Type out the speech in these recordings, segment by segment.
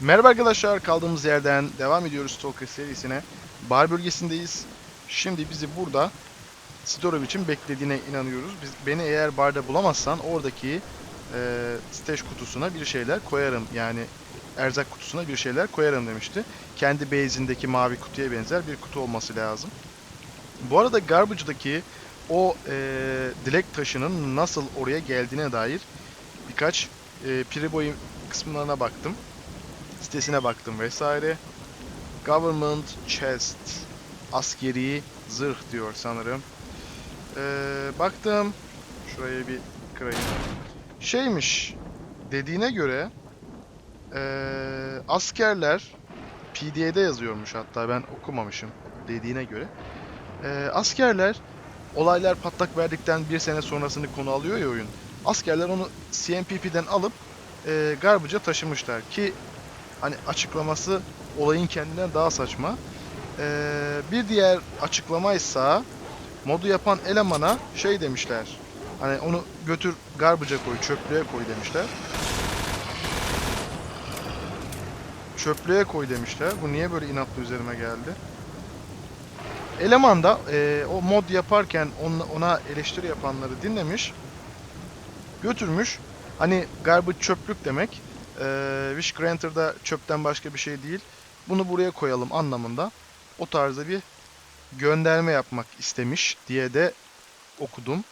Merhaba arkadaşlar, kaldığımız yerden devam ediyoruz Stalker serisine. Bar bölgesindeyiz. Şimdi bizi burada Storov için beklediğine inanıyoruz. Biz, beni eğer barda bulamazsan oradaki e, stage kutusuna bir şeyler koyarım. Yani erzak kutusuna bir şeyler koyarım demişti. Kendi base'indeki mavi kutuya benzer bir kutu olması lazım. Bu arada Garbage'daki o e, dilek taşının nasıl oraya geldiğine dair birkaç e, Piriboy kısımlarına baktım sitesine baktım vesaire. Government Chest. Askeri zırh diyor sanırım. Ee, baktım. Şuraya bir kırayım. Şeymiş. Dediğine göre ee, askerler PDA'de yazıyormuş hatta ben okumamışım dediğine göre. Ee, askerler olaylar patlak verdikten bir sene sonrasını konu alıyor ya oyun. Askerler onu CMPP'den alıp e, Garbage'a taşımışlar ki hani açıklaması olayın kendinden daha saçma. Ee, bir diğer açıklamaysa modu yapan elemana şey demişler. Hani onu götür garbage'a koy, çöplüğe koy demişler. Çöplüğe koy demişler. Bu niye böyle inatlı üzerime geldi? Eleman da e, o mod yaparken ona, ona eleştiri yapanları dinlemiş. Götürmüş. Hani garbage çöplük demek. Ee, Wish Granter'da çöpten başka bir şey değil. Bunu buraya koyalım anlamında. O tarzda bir gönderme yapmak istemiş diye de okudum.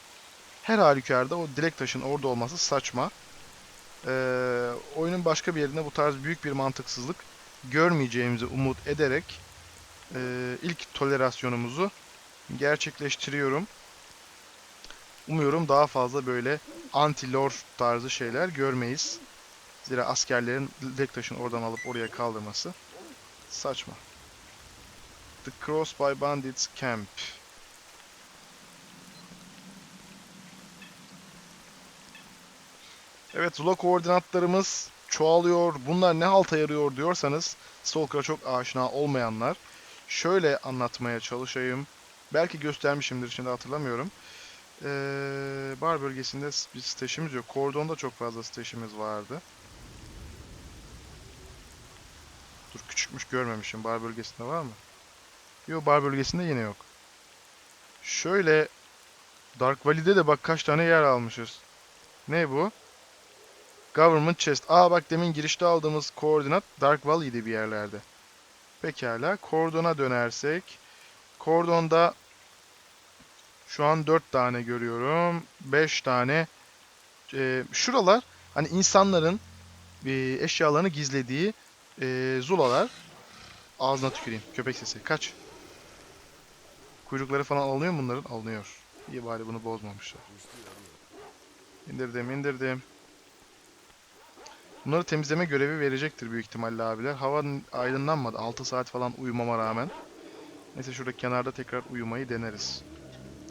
Her halükarda o dilek taşın orada olması saçma. Ee, oyunun başka bir yerinde bu tarz büyük bir mantıksızlık görmeyeceğimizi umut ederek e, ilk tolerasyonumuzu gerçekleştiriyorum. Umuyorum daha fazla böyle anti-lore tarzı şeyler görmeyiz. Zira askerlerin dilek taşını oradan alıp oraya kaldırması saçma. The Cross by Bandits Camp. Evet Zula koordinatlarımız çoğalıyor. Bunlar ne halta yarıyor diyorsanız Stalker'a çok aşina olmayanlar şöyle anlatmaya çalışayım. Belki göstermişimdir şimdi hatırlamıyorum. Ee, bar bölgesinde bir staşimiz yok. Kordonda çok fazla staşimiz vardı. Dur küçükmüş görmemişim. Bar bölgesinde var mı? Yok bar bölgesinde yine yok. Şöyle Dark Valley'de de bak kaç tane yer almışız. Ne bu? Government Chest. Aa bak demin girişte aldığımız koordinat Dark Valley'de bir yerlerde. Pekala. Kordona dönersek. Kordonda şu an 4 tane görüyorum. 5 tane. Ee, şuralar hani insanların e, eşyalarını gizlediği e, zulalar. Ağzına tüküreyim. Köpek sesi. Kaç. Kuyrukları falan alınıyor mu bunların? Alınıyor. İyi bari bunu bozmamışlar. İndirdim indirdim. Bunları temizleme görevi verecektir büyük ihtimalle abiler. Hava aydınlanmadı. 6 saat falan uyumama rağmen. Neyse şurada kenarda tekrar uyumayı deneriz.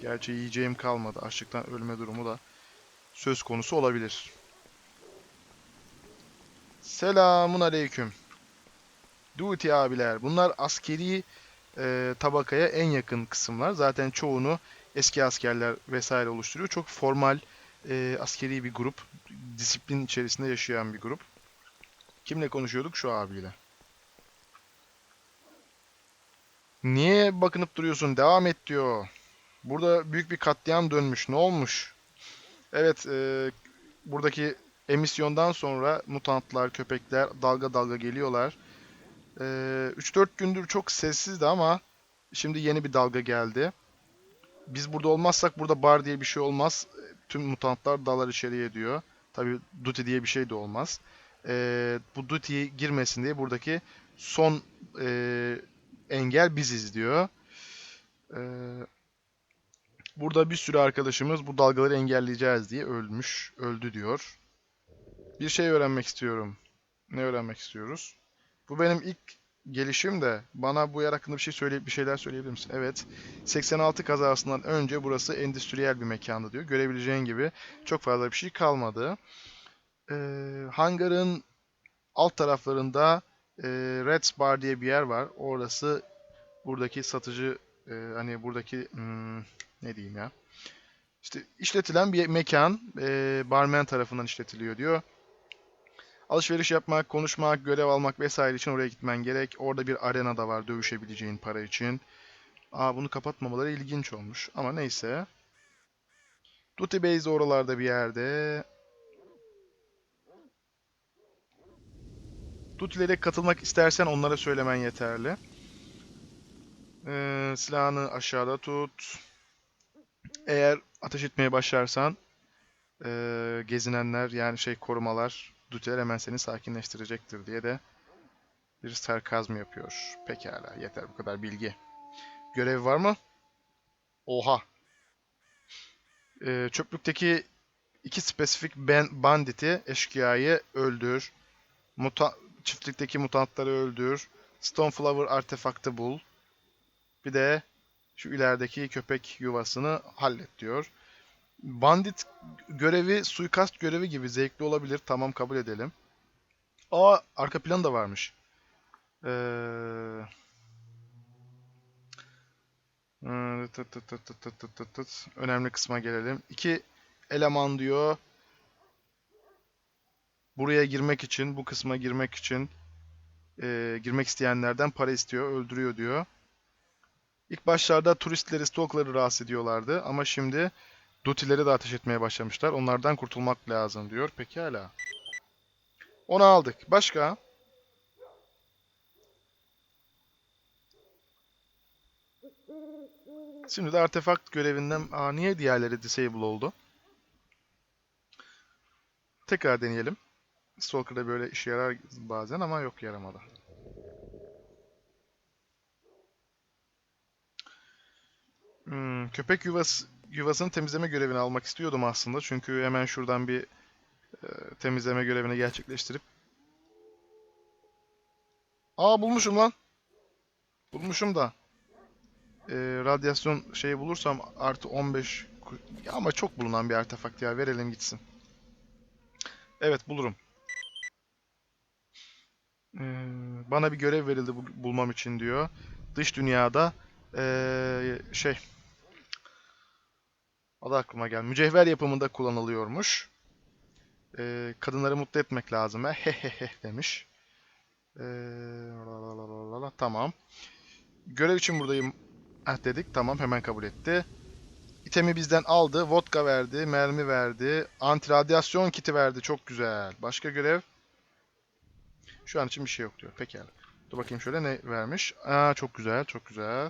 Gerçi yiyeceğim kalmadı. Açlıktan ölme durumu da söz konusu olabilir. Selamun aleyküm. Duty abiler. Bunlar askeri e, tabakaya en yakın kısımlar. Zaten çoğunu eski askerler vesaire oluşturuyor. Çok formal e, askeri bir grup. Disiplin içerisinde yaşayan bir grup. Kimle konuşuyorduk? Şu abiyle. Niye bakınıp duruyorsun? Devam et diyor. Burada büyük bir katliam dönmüş. Ne olmuş? Evet, e, buradaki emisyondan sonra mutantlar, köpekler dalga dalga geliyorlar. Ee, 3-4 gündür çok sessizdi ama şimdi yeni bir dalga geldi. Biz burada olmazsak burada bar diye bir şey olmaz. Tüm mutantlar dalar içeriye diyor. Tabi duty diye bir şey de olmaz. Ee, bu duty'ye girmesin diye buradaki son e, engel biziz diyor. Ee, burada bir sürü arkadaşımız bu dalgaları engelleyeceğiz diye ölmüş, öldü diyor. Bir şey öğrenmek istiyorum. Ne öğrenmek istiyoruz? Bu benim ilk gelişim de bana bu yer hakkında bir şey söyleyip bir şeyler söyleyebilir misin? Evet. 86 kazasından önce burası endüstriyel bir mekandı diyor. Görebileceğin gibi çok fazla bir şey kalmadı. Ee, hangarın alt taraflarında e, Reds Bar diye bir yer var. Orası buradaki satıcı e, hani buradaki hmm, ne diyeyim ya? İşte işletilen bir mekan e, barmen tarafından işletiliyor diyor. Alışveriş yapmak, konuşmak, görev almak vesaire için oraya gitmen gerek. Orada bir arena da var dövüşebileceğin para için. Aa bunu kapatmamaları ilginç olmuş. Ama neyse. Duty Base oralarda bir yerde. Duti'lere katılmak istersen onlara söylemen yeterli. Ee, silahını aşağıda tut. Eğer ateş etmeye başlarsan ee, gezinenler yani şey korumalar Duti'ler hemen seni sakinleştirecektir diye de bir sarkazm yapıyor. Pekala yeter bu kadar bilgi. Görev var mı? Oha. Ee, çöplükteki iki spesifik ben, banditi, eşkıyayı öldür. Muta çiftlikteki mutantları öldür. Stoneflower artefaktı bul. Bir de şu ilerideki köpek yuvasını hallet diyor. Bandit görevi suikast görevi gibi zevkli olabilir. Tamam kabul edelim. Aa arka plan da varmış. Ee... Tıt. Önemli kısma gelelim. İki eleman diyor. Buraya girmek için, bu kısma girmek için e, girmek isteyenlerden para istiyor, öldürüyor diyor. İlk başlarda turistleri, stokları rahatsız ediyorlardı ama şimdi Dutileri de ateş etmeye başlamışlar. Onlardan kurtulmak lazım diyor. Pekala. Onu aldık. Başka? Şimdi de artefakt görevinden... Aa niye diğerleri disable oldu? Tekrar deneyelim. Stalker'da böyle işe yarar bazen ama yok yaramadı. Hmm, köpek yuvası yuvasını temizleme görevini almak istiyordum aslında. Çünkü hemen şuradan bir e, temizleme görevini gerçekleştirip Aa bulmuşum lan. Bulmuşum da. E, radyasyon şeyi bulursam artı 15 ku- ya ama çok bulunan bir artefakt ya verelim gitsin. Evet bulurum. E, bana bir görev verildi bu- bulmam için diyor. Dış dünyada e, şey Adı aklıma gel. Mücevher yapımında kullanılıyormuş. Ee, kadınları mutlu etmek lazım. Hehehe demiş. Ee, la la la la la. Tamam. Görev için buradayım Heh, dedik. Tamam hemen kabul etti. İtemi bizden aldı. Vodka verdi. Mermi verdi. Anti radyasyon kiti verdi. Çok güzel. Başka görev? Şu an için bir şey yok diyor. Pekala. Dur bakayım şöyle ne vermiş. Aa çok güzel. Çok güzel.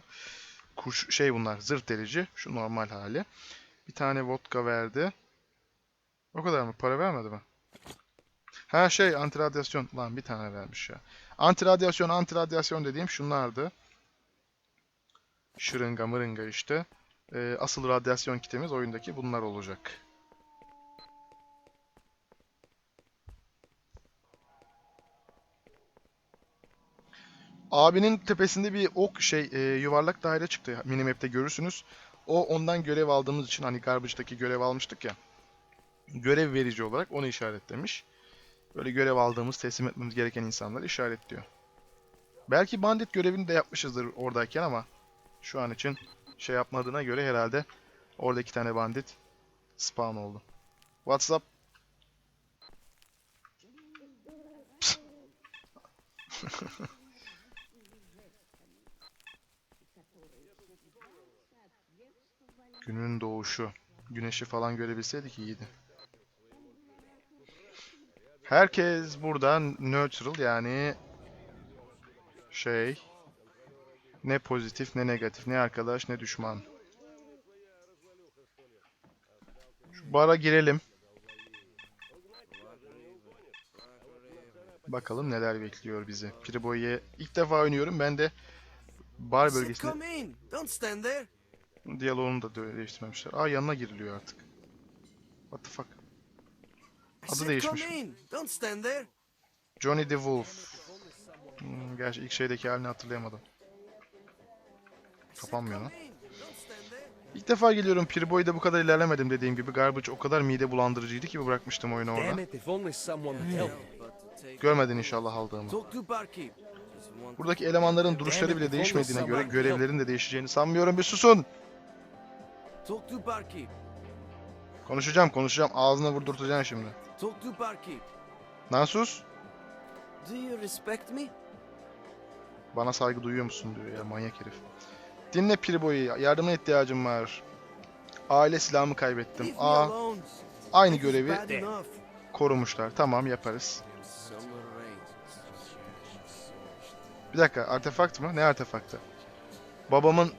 Kuş şey bunlar. Zırh delici. Şu normal hali. Bir tane vodka verdi. O kadar mı? Para vermedi mi? Ha şey anti radyasyon. Lan bir tane vermiş ya. Anti radyasyon, anti radyasyon dediğim şunlardı. Şırınga mırınga işte. Ee, asıl radyasyon kitimiz oyundaki bunlar olacak. Abinin tepesinde bir ok şey e, yuvarlak daire çıktı. Minimap'te görürsünüz. O ondan görev aldığımız için hani Garbage'daki görev almıştık ya. Görev verici olarak onu işaretlemiş. Böyle görev aldığımız, teslim etmemiz gereken insanları işaretliyor. Belki bandit görevini de yapmışızdır oradayken ama şu an için şey yapmadığına göre herhalde orada iki tane bandit spawn oldu. What's up? Günün doğuşu. Güneşi falan görebilseydik iyiydi. Herkes burada neutral yani şey ne pozitif ne negatif ne arkadaş ne düşman. Şu bara girelim. Bakalım neler bekliyor bizi. Piriboy'u ilk defa oynuyorum. Ben de bar bölgesinde Diyaloğunu da değiştirmemişler. Aa yanına giriliyor artık. What the fuck? Adı değişmiş. come in. Don't stand there. Johnny the Wolf. Hmm, gerçi ilk şeydeki halini hatırlayamadım. Kapanmıyor lan. İlk defa geliyorum. Piriboy'da bu kadar ilerlemedim dediğim gibi. Garbage o kadar mide bulandırıcıydı ki bırakmıştım oyunu orada. Görmedin inşallah aldığımı. Buradaki elemanların duruşları bile değişmediğine göre görevlerin de değişeceğini sanmıyorum. Bir susun! Talk to barkeep. Konuşacağım konuşacağım. Ağzına vurdurtacaksın şimdi. Talk to barkeep. Lan sus! Do you respect me? Bana saygı duyuyor musun diyor ya manyak herif. Dinle Piribo'yu. Yardımına ihtiyacım var. Aile silahımı kaybettim. Aa, aynı görevi korumuşlar. Tamam yaparız. Bir dakika artefakt mı? Ne artefaktı? Babamın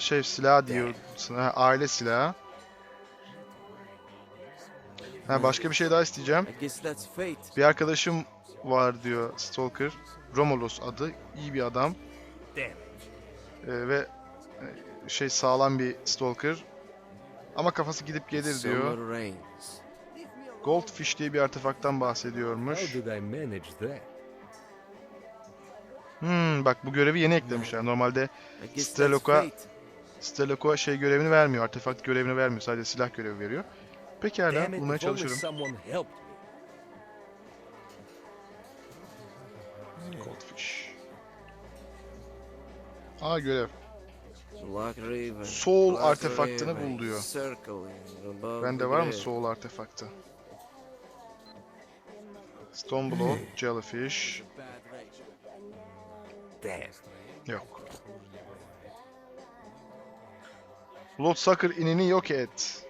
şey silahı diyorsun. Ha, aile silahı. Ha, başka bir şey daha isteyeceğim. Bir arkadaşım var diyor Stalker. Romulus adı. İyi bir adam. Ee, ve e, şey sağlam bir Stalker. Ama kafası gidip gelir diyor. Goldfish diye bir artefakttan How bahsediyormuş. Hmm, bak bu görevi yeni eklemişler. Normalde I guess Streloka- Steloko şey görevini vermiyor. Artefakt görevini vermiyor. Sadece silah görevi veriyor. Pekala bulmaya çalışırım. Goldfish. Aa görev. Soul artefaktını bul diyor. Bende var mı. Soul artefaktı? Stone Blow, Jellyfish. Bad Yok. Bloodsucker inini yok et.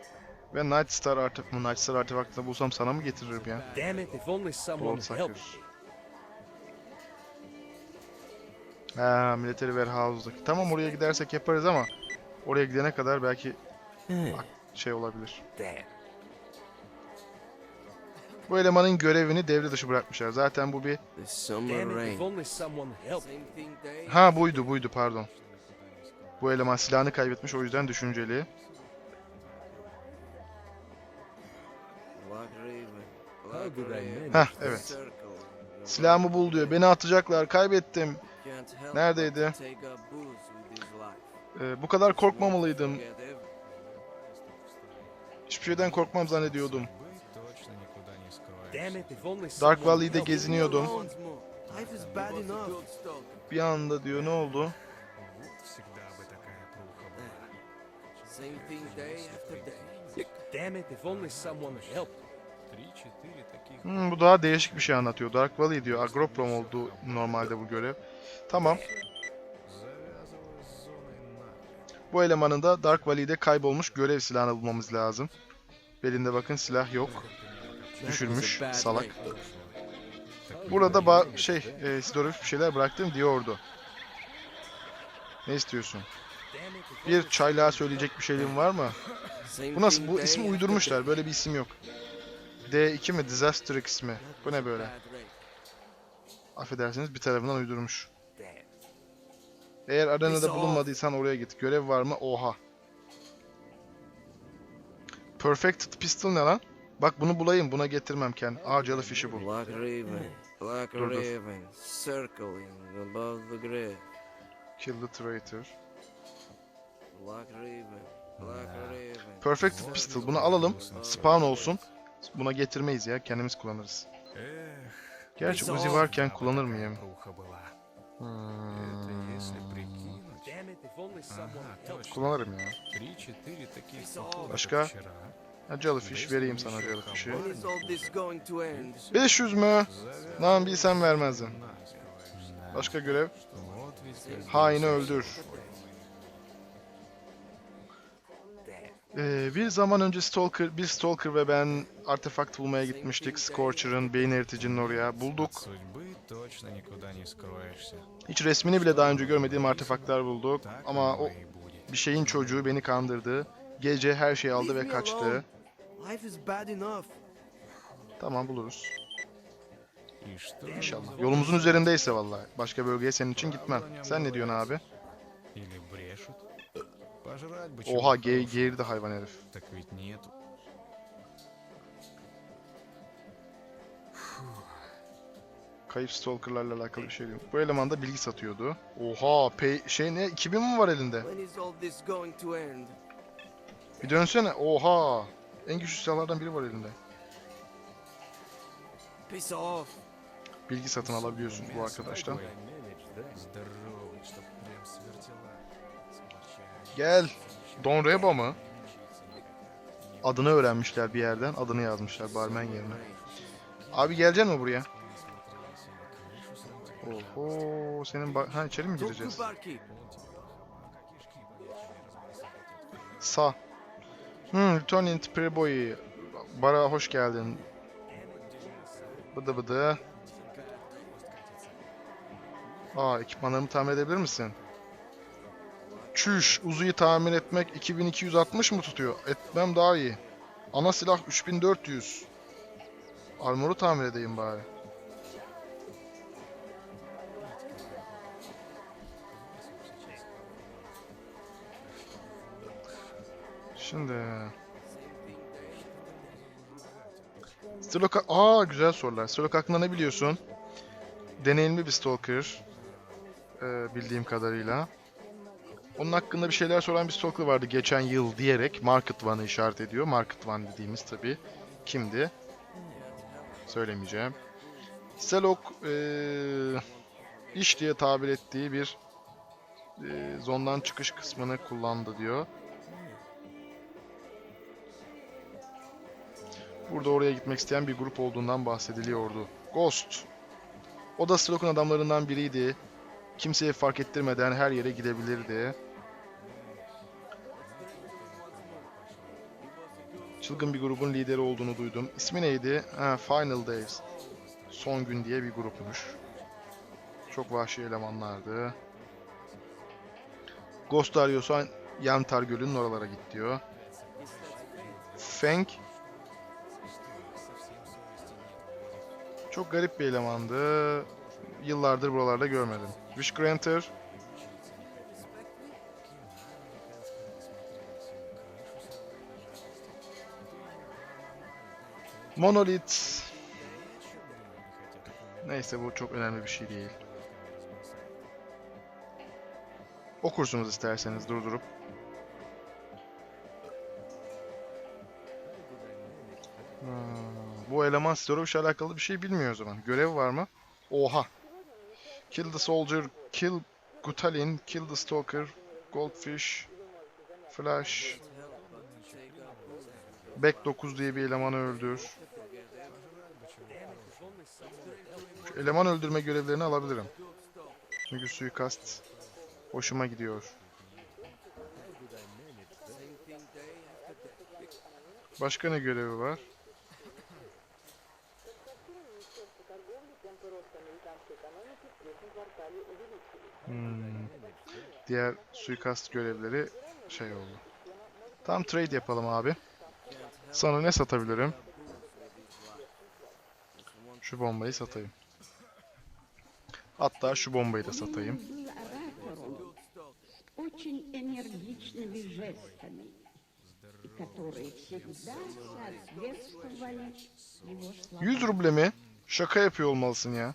Ve Night Star artefaktını, Night Star artefaktını bulsam sana mı getiririm ya? Damn it, if only someone. Ha, Military Warehouse'daki. Tamam oraya gidersek yaparız ama oraya gidene kadar belki şey olabilir. Bu elemanın görevini devre dışı bırakmışlar. Zaten bu bir... Ha buydu buydu pardon. Bu eleman silahını kaybetmiş o yüzden düşünceli. Heh evet. Silahımı bul diyor. Beni atacaklar. Kaybettim. Neredeydi? Ee, bu kadar korkmamalıydım. Hiçbir şeyden korkmam zannediyordum. Dark Valley'de geziniyordum. Bir anda diyor ne oldu? Same thing day after day. Damn it, if only someone helped. Hmm, bu daha değişik bir şey anlatıyor. Dark Valley diyor. Agroprom oldu normalde bu görev. Tamam. Bu elemanın da Dark Valley'de kaybolmuş görev silahını bulmamız lazım. Belinde bakın silah yok. Düşürmüş salak. Burada ba- şey e, Sidorov bir şeyler bıraktım diyordu. Ne istiyorsun? Bir çaylığa söyleyecek bir şeyin var mı? Bu nasıl? Bu ismi uydurmuşlar. Böyle bir isim yok. D2 mi? Disastrix mi? Bu ne böyle? Affedersiniz bir tarafından uydurmuş. Eğer arenada bulunmadıysan oraya git. Görev var mı? Oha. Perfected Pistol ne lan? Bak bunu bulayım. Buna getirmem Ken. Aa Jellyfish'i bul. Black River. Black. River. Circling above the grave. Kill the traitor. Perfected Pistol. Bunu alalım. Spawn olsun. Buna getirmeyiz ya. Kendimiz kullanırız. Gerçi Uzi varken kullanır mıyım? Hmm, kullanırım ya. Başka? Ha, Jellyfish vereyim sana Jellyfish'i. When is all this going to end? 500 mü? Lan bilsem vermezdim. Başka görev? Haini öldür. Ee, bir zaman önce Stalker, bir Stalker ve ben artefakt bulmaya gitmiştik. Scorcher'ın, beyin eriticinin oraya. Bulduk. Hiç resmini bile daha önce görmediğim artefaktlar bulduk. Ama o bir şeyin çocuğu beni kandırdı. Gece her şeyi aldı ve kaçtı. Tamam buluruz. İnşallah. Yolumuzun üzerindeyse vallahi. Başka bölgeye senin için gitmem. Sen ne diyorsun abi? Oha ge geğirdi hayvan herif. Так ведь нету. Kayıp stalkerlarla alakalı bir şey diyor. Bu eleman da bilgi satıyordu. Oha pay şey ne 2000 mi var elinde? When is all this going to end? Bir dönsene. Oha. En güçlü silahlardan biri var elinde. Piss off. Bilgi satın alabiliyorsun bu arkadaştan. I Gel. Don Reba mı? Adını öğrenmişler bir yerden. Adını yazmışlar barmen yerine. Abi geleceksin mi buraya? Oho senin ba- ha içeri mi gireceğiz? Sağ. Hmm, Lieutenant Preboy. Bara hoş geldin. Bıdı bıdı. Aa, ekipmanlarımı tamir edebilir misin? Çüş, Uzu'yu tamir etmek 2260 mı tutuyor? Etmem daha iyi. Ana silah 3400. Armoru tamir edeyim bari. Şimdi... Sherlock... Aa güzel sorular. Sherlock hakkında ne biliyorsun? Deneyimli bir stalker. Ee, bildiğim kadarıyla. Onun hakkında bir şeyler soran bir stalker vardı geçen yıl diyerek Market One'ı işaret ediyor. Market One dediğimiz tabi kimdi? Söylemeyeceğim. Selok ee, iş diye tabir ettiği bir ee, zondan çıkış kısmını kullandı diyor. Burada oraya gitmek isteyen bir grup olduğundan bahsediliyordu. Ghost. O da Slok'un adamlarından biriydi. Kimseye fark ettirmeden her yere gidebilirdi. Çılgın bir grubun lideri olduğunu duydum. İsmi neydi? Ha, Final Days. Son gün diye bir grupmuş. Çok vahşi elemanlardı. Ghost arıyorsan Yantar Gölü'nün oralara git diyor. Feng Çok garip bir elemandı. Yıllardır buralarda görmedim. Wish Granter. Monolith. Neyse bu çok önemli bir şey değil. Okursunuz isterseniz durdurup. Bu eleman Storovic'le alakalı bir şey bilmiyor o zaman. Görev var mı? Oha. Kill the soldier, kill Gutalin, kill the stalker, goldfish, flash, back 9 diye bir elemanı öldür. Şu eleman öldürme görevlerini alabilirim. Çünkü suikast hoşuma gidiyor. Başka ne görevi var? Hmm. Diğer suikast görevleri şey oldu. Tam trade yapalım abi. Sana ne satabilirim? Şu bombayı satayım. Hatta şu bombayı da satayım. Yüz ruble mi? Şaka yapıyor olmalısın ya.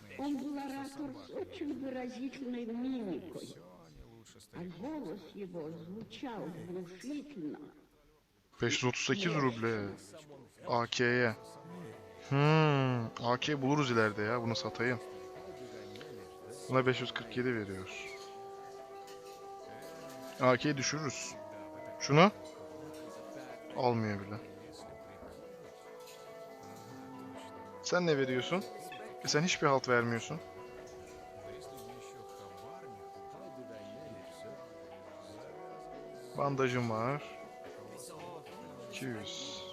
...538 ruble. AK'ye. Hmm, AK buluruz ileride ya. Bunu satayım. Buna 547 veriyoruz. AK'yi düşürürüz. Şunu almıyor bile. Sen ne veriyorsun? E sen hiçbir halt vermiyorsun. Bandajım var. 200.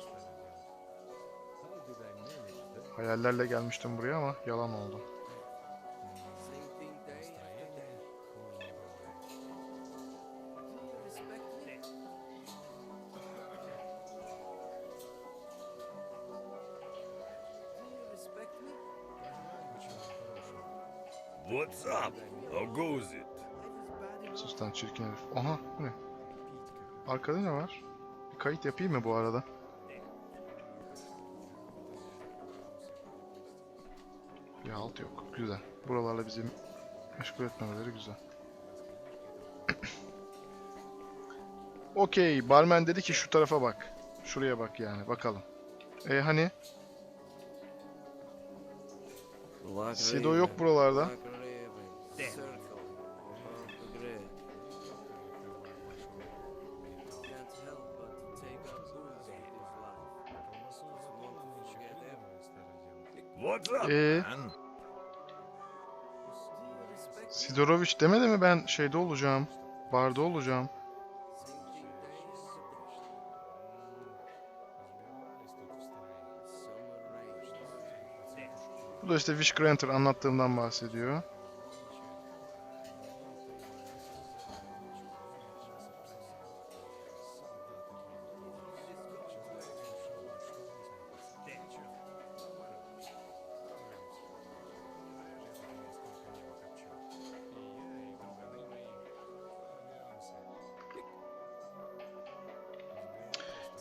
Hayallerle gelmiştim buraya ama yalan oldu. Goes it? Sus lan çirkin herif. Aha bu ne? Arkada ne var? Bir kayıt yapayım mı bu arada? Bir halt yok. Güzel. Buralarla bizi meşgul etmemeleri güzel. Okey. Barmen dedi ki şu tarafa bak. Şuraya bak yani. Bakalım. E hani? Sido yok buralarda. Still Sidorovic demedi mi ben şeyde olacağım? Barda olacağım. Bu da işte Wish Granter anlattığımdan bahsediyor.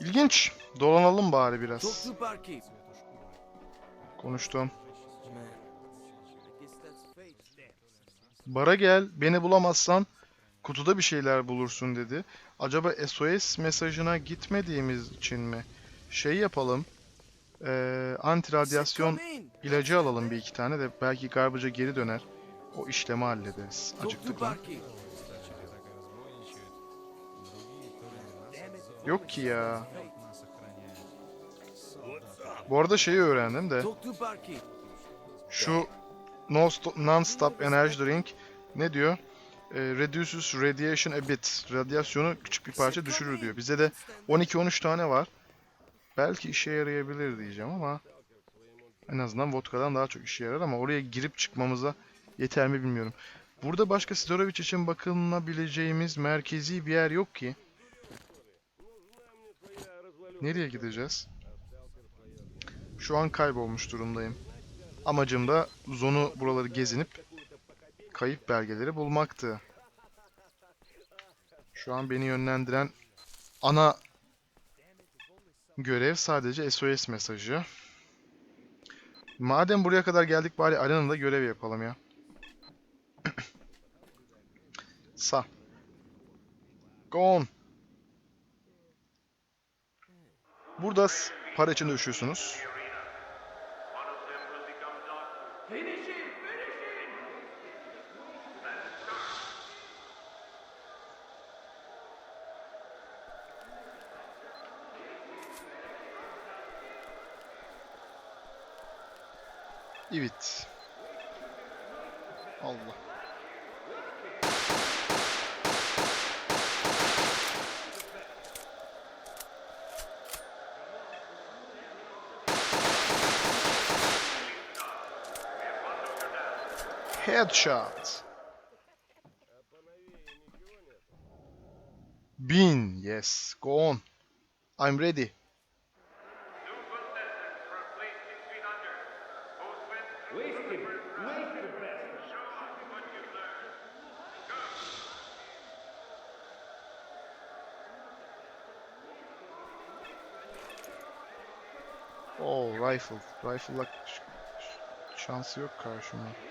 İlginç. Dolanalım bari biraz. Konuştum. Bara gel, beni bulamazsan kutuda bir şeyler bulursun dedi. Acaba SOS mesajına gitmediğimiz için mi? Şey yapalım. Eee anti radyasyon Come in. ilacı alalım bir iki tane de belki garbaca geri döner. O işlemi hallederiz. Acıktık lan. Yok ki ya. Bu arada şeyi öğrendim de. Şu no sto- non-stop energy drink ne diyor? Ee, reduces radiation a bit. Radyasyonu küçük bir parça düşürür diyor. Bize de 12-13 tane var. Belki işe yarayabilir diyeceğim ama en azından vodka'dan daha çok işe yarar ama oraya girip çıkmamıza yeter mi bilmiyorum. Burada başka Sidorovic için bakılabileceğimiz merkezi bir yer yok ki. Nereye gideceğiz? Şu an kaybolmuş durumdayım. Amacım da zonu buraları gezinip kayıp belgeleri bulmaktı. Şu an beni yönlendiren ana görev sadece SOS mesajı. Madem buraya kadar geldik bari arenada da görev yapalım ya. Sa. Go on. Burada para için dövüşüyorsunuz. Evet. Allah. Headshot. Bin. Yes. Go on. I'm ready. Oh, rifle. Rifle'la ş- ş- şansı yok karşımda.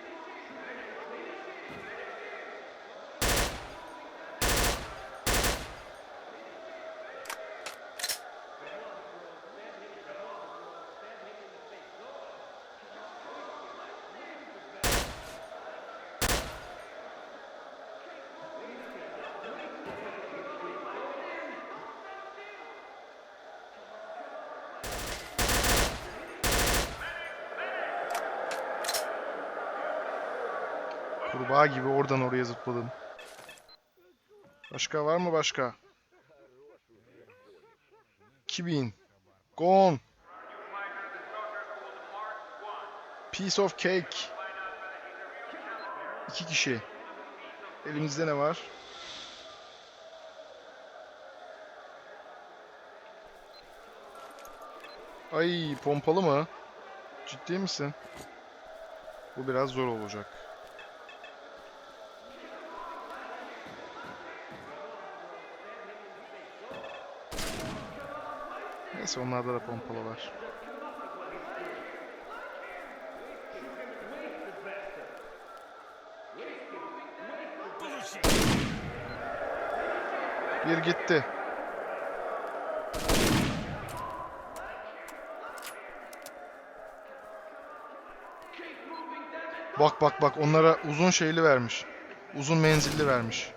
Kurbağa gibi oradan oraya zıpladım. Başka var mı başka? 2000. Go on. Piece of cake. İki kişi. Elimizde ne var? Ay pompalı mı? Ciddi misin? Bu biraz zor olacak. Neyse onlarda da pompalı var. Bir gitti. Bak bak bak onlara uzun şeyli vermiş. Uzun menzilli vermiş.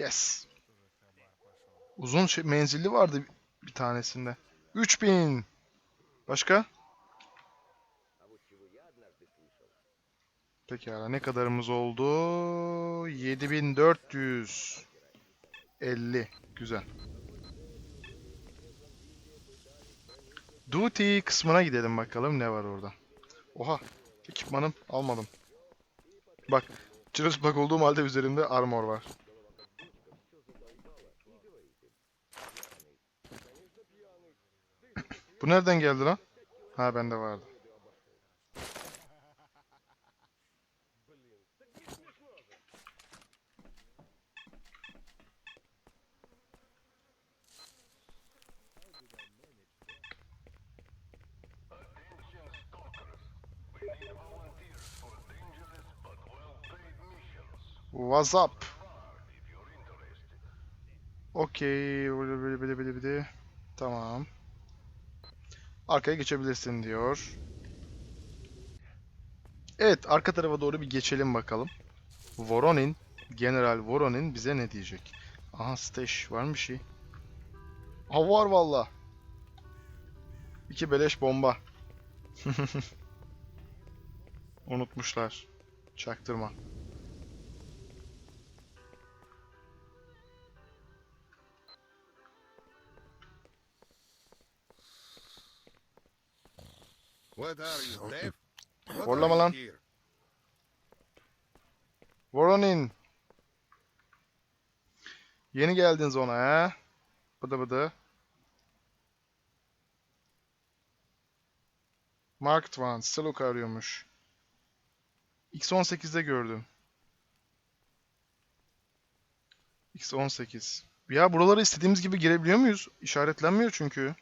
Yes. Uzun şey, menzilli vardı bir tanesinde. 3000. Başka? Pekala ne kadarımız oldu? 7450. Güzel. Duty kısmına gidelim bakalım ne var orada. Oha, ekipmanım almadım. Bak, çırılçıplak olduğum halde üzerimde armor var. Bu nereden geldi lan? Ha bende vardı. What's up? Okey. Tamam. Arkaya geçebilirsin diyor. Evet, arka tarafa doğru bir geçelim bakalım. Voronin, General Voronin bize ne diyecek? Aha stash var mı şey? Ha var valla. İki beleş bomba. Unutmuşlar. Çaktırma. What are you, deaf? What Horlama are lan. here? Voronin. Yeni geldin zona he? Bıdı bıdı. Mark Twain, Staluk arıyormuş. X18'de gördüm. X18. Ya buralara istediğimiz gibi girebiliyor muyuz? İşaretlenmiyor çünkü.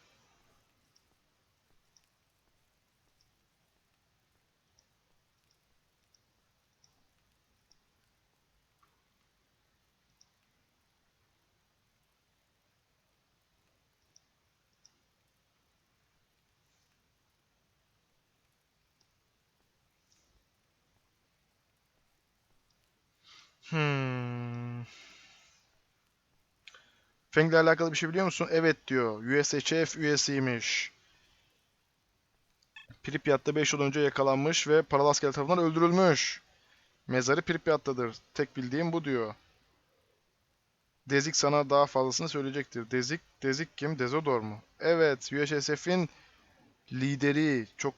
Feng'le alakalı bir şey biliyor musun? Evet diyor. USHF üyesiymiş. Pripyat'ta 5 yıl önce yakalanmış ve paralı asker tarafından öldürülmüş. Mezarı Pripyat'tadır. Tek bildiğim bu diyor. Dezik sana daha fazlasını söyleyecektir. Dezik, Dezik kim? Dezodor mu? Evet, USHF'in lideri. Çok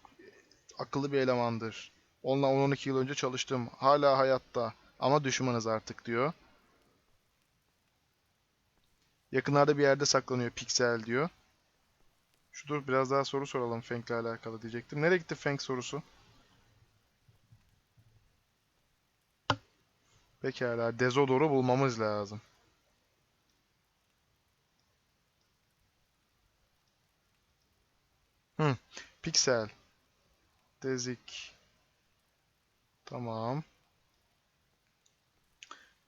akıllı bir elemandır. Onunla 10-12 yıl önce çalıştım. Hala hayatta. Ama düşmanız artık diyor. Yakınlarda bir yerde saklanıyor Pixel diyor. Şu dur biraz daha soru soralım Feng'le alakalı diyecektim. Nereye gitti Feng sorusu? Pekala Dezodor'u bulmamız lazım. Hı, Pixel. Dezik. Tamam.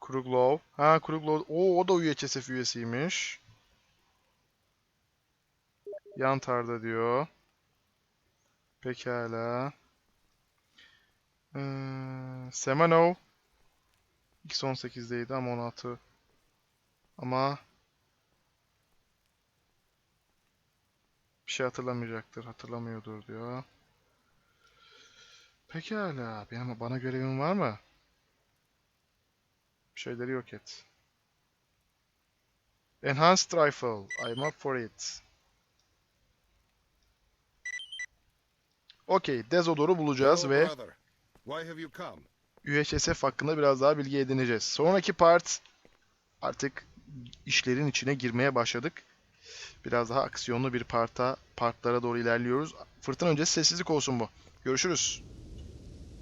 Kruglov. Ha Kruglov. Oo, o da UHSF üyesiymiş. Yantar'da diyor. Pekala. Ee, Semenov. X18'deydi ama 16. Ama bir şey hatırlamayacaktır. Hatırlamıyordur diyor. Pekala. Benim bana görevim var mı? Bir şeyleri yok et. Enhanced Rifle. I'm up for it. Okey. Dezodor'u bulacağız Hello, ve? UHSF hakkında biraz daha bilgi edineceğiz. Sonraki part artık işlerin içine girmeye başladık. Biraz daha aksiyonlu bir parta, partlara doğru ilerliyoruz. Fırtına öncesi sessizlik olsun bu. Görüşürüz.